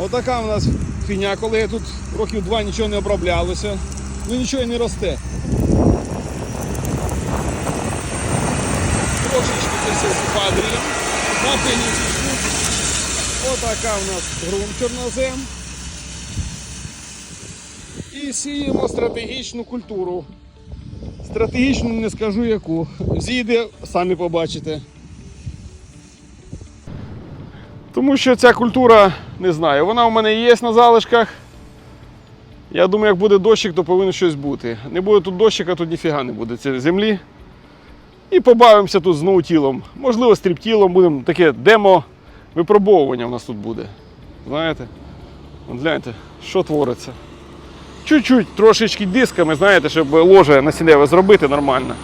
Отака в нас фігня, коли тут років два нічого не оброблялося, ну нічого і не росте. Трошечки це все спадрюємо. На. Отака в нас ґрунт чорнозем. І сіємо стратегічну культуру. Стратегічну не скажу яку. Зійде, самі побачите. Тому що ця культура, не знаю, вона у мене є на залишках. Я думаю, як буде дощик, то повинно щось бути. Не буде тут дощика, тут ніфіга не буде цієї землі. І побавимося тут знову тілом. Можливо, стріптілом будемо таке демо випробовування у нас тут буде. Знаєте? От гляньте, що твориться. Чуть-чуть трошечки дисками, знаєте, щоб ложе насінневе зробити нормально.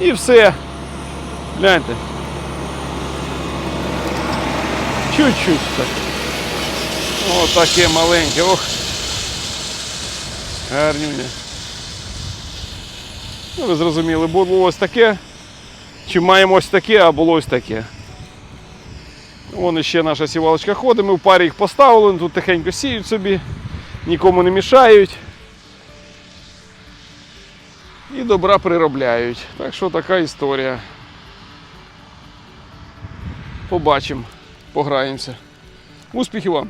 І все. Гляньте. Чуть-чуть так. О, таке маленьке. Ох. Гарнюня. Ну, ви зрозуміли, було ось таке. Чи маємо ось таке, а було ось таке. Вон ще наша сівалочка ходить, ми в парі їх поставили, тут тихенько сіють собі, нікому не мішають. І добра приробляють. Так що така історія. Побачимо, пограємося. Успіхів вам!